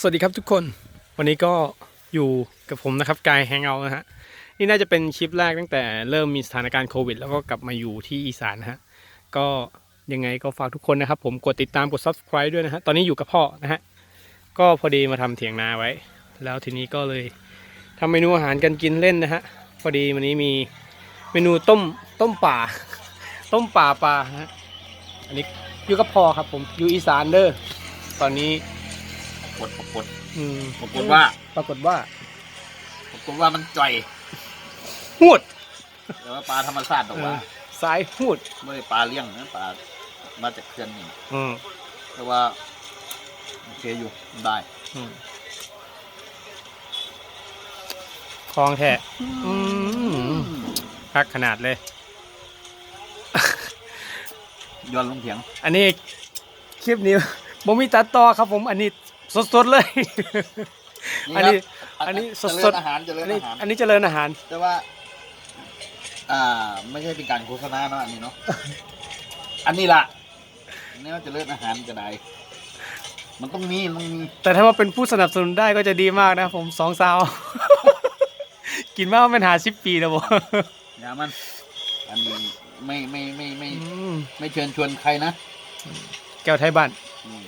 สวัสดีครับทุกคนวันนี้ก็อยู่กับผมนะครับกายแฮงเอาท์นะฮะนี่น่าจะเป็นคลิปแรกตั้งแต่เริ่มมีสถานการณ์โควิด แล้วก็กลับมาอยู่ที่อีสานนะฮะก็ยังไงก็ฝากทุกคนนะครับ ผมกดติดตามกด subscribe ด้วยนะฮะตอนนี้อยู่กับพ่อนะฮะก็พอดีมาทำเถียงนาไว้ แล้วทีนี้ก็เลยทำเมนูอาหารกันกินเล่นนะฮะพอดีวันนี้มีเมนูต้มต้มป่า ต้มป่าปลาฮะอันนี้อยู่กับพ่อครับผมอยู่อีสานเด้อตอนนี้ากฏปรากฏอืมปรากฏว่าปรากฏว่าปรากฏว่ามันจ่อยหูดแต่ว่าปลาธรรมชาติหรอกว่าสายหูดไม่ได้ปลาเลี้ยงนะปลามาจากเขื่อนนี่อืมแต่ว่าโอเคอยู่ได้อืมคลองแท้อืมพักขนาดเลยย้อนลงเถียง อันนี้คลิปนี้ผมมีตัดต่อครับผมอันนี้ สดๆเลย อันนี้ครับอันนี้เจสริดญๆอาหารเจริอัญนนี้อาหาร อันนี้เจริญอาหาร แต่ว่า อ่า ไม่ใช่เป็นการโฆษณาเนาะอันนี้เนาะ อันนี้ล่ะอันนี้ว่าเจริญอาหารจะได้ มันต้องมีมันต้องมีแต่ถ้าว่าเป็นผู้สนับสนุนได้ก็จะดีมากนะผมสองสาว กินมากเป็นหาสิบปีแล้วผมอย่ามัน อันนี้ไม่ไม่ไม่ไม่ อืมไม่เชิญชวนใครนะแก้วไทยบ้าน อืม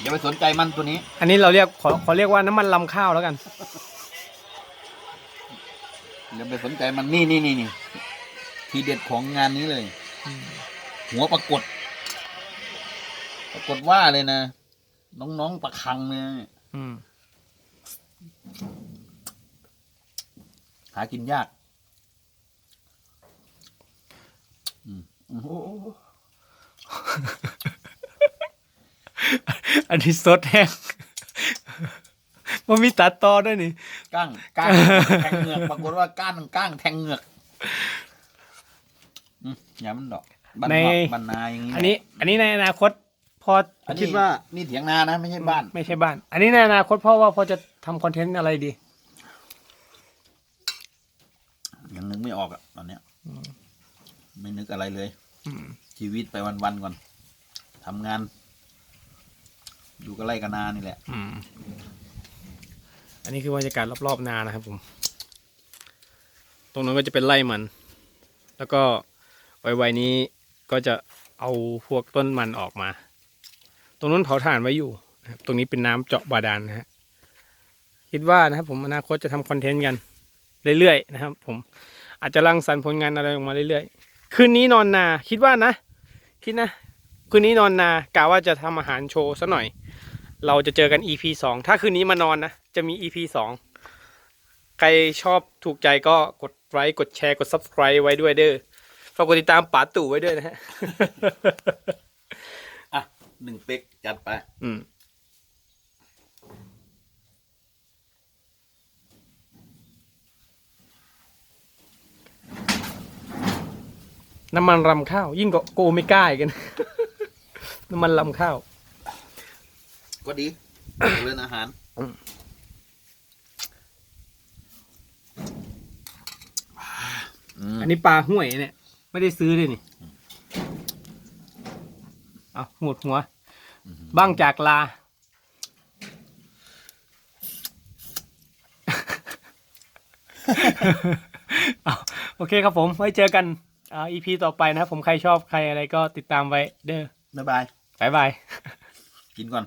อย่าไปสนใจมันตัวนี้ อันนี้เราเรียกขอขอเรียกว่าน้ำมันลำข้าวแล้วกัน อย่าไปสนใจมันนี่นี่นี่นี่ทีเด็ดของงานนี้เลย หัวปรากฏ ปรากฏว่าเลยนะ น้องๆประคังเนี่ยอืมหากินยากอืมโอ้โห อันนี้สดแห้งมันมีตัดต่อด้วยนี่ก้างก้างแทงเหงือกปรากฏว่าก้านก้างแทงเหงือกอืมอย่ามันดอกบ้านในนอกบ้านนาอย่างนี้ อันนี้ อันนี้ในอนาคตพออันนี้คิดว่านี่เถียงนานะ ไม่ใช่บ้าน ไม่ใช่บ้าน อันนี้ในอนาคตพ่อว่าพอจะทำคอนเทนต์อะไรดียังนึกไม่ออกอะตอนเนี้ยอืมไม่นึกอะไรเลยอืมชีวิตไปวันๆก่อนทำงาน อยู่ก็ไร่กันนานี่แหละ อืม อันนี้คือบรรยากาศรอบๆนานะครับผม ตรงนั้นก็จะเป็นไร่มัน แล้วก็ไวๆนี้ก็จะเอาพวกต้นมันออกมา ตรงนู้นเผาถ่านไว้อยู่นะครับตรงนี้เป็นน้ำเจาะบาดาลนะฮะ คิดว่านะครับผมอนาคตจะทำคอนเทนต์กัน เรื่อยๆนะครับ ผมอาจจะรังสรรค์ผลงานอะไรออกมาเรื่อยๆ คืนนี้นอนนา คิดว่านะ คิดนะ คืนนี้นอนนากะว่าจะทำอาหารโชว์ซะหน่อย เราจะเจอกัน EP สองถ้าคืนนี้มานอนนะ จะมี EP สองใครชอบถูกใจก็กดไลค์กดแชร์กด subscribe ไว้ด้วยเด้อฝากกดติดตามป๋าตู่ไว้ด้วยนะฮะ อะหนึ่งเป๊กจัดไป อืม น้ำมันรำข้าว ยิ่งกว่าโกไม่กล้าอีกัน น้ำมันรำข้าว ก็ดีเรื่องอาหารอืมอืมอันนี้ปลาห้วยเนี่ย ไม่ได้ซื้อเลยนี่เอาหมดหัว บ้างจากลา เอาโอเคครับผม ไว้เจอกันอ่า EP ต่อไปนะครับผมใครชอบใครอะไรก็ติดตามไว้เด้อ บ๊ายบาย บ๊ายบายกินก่อน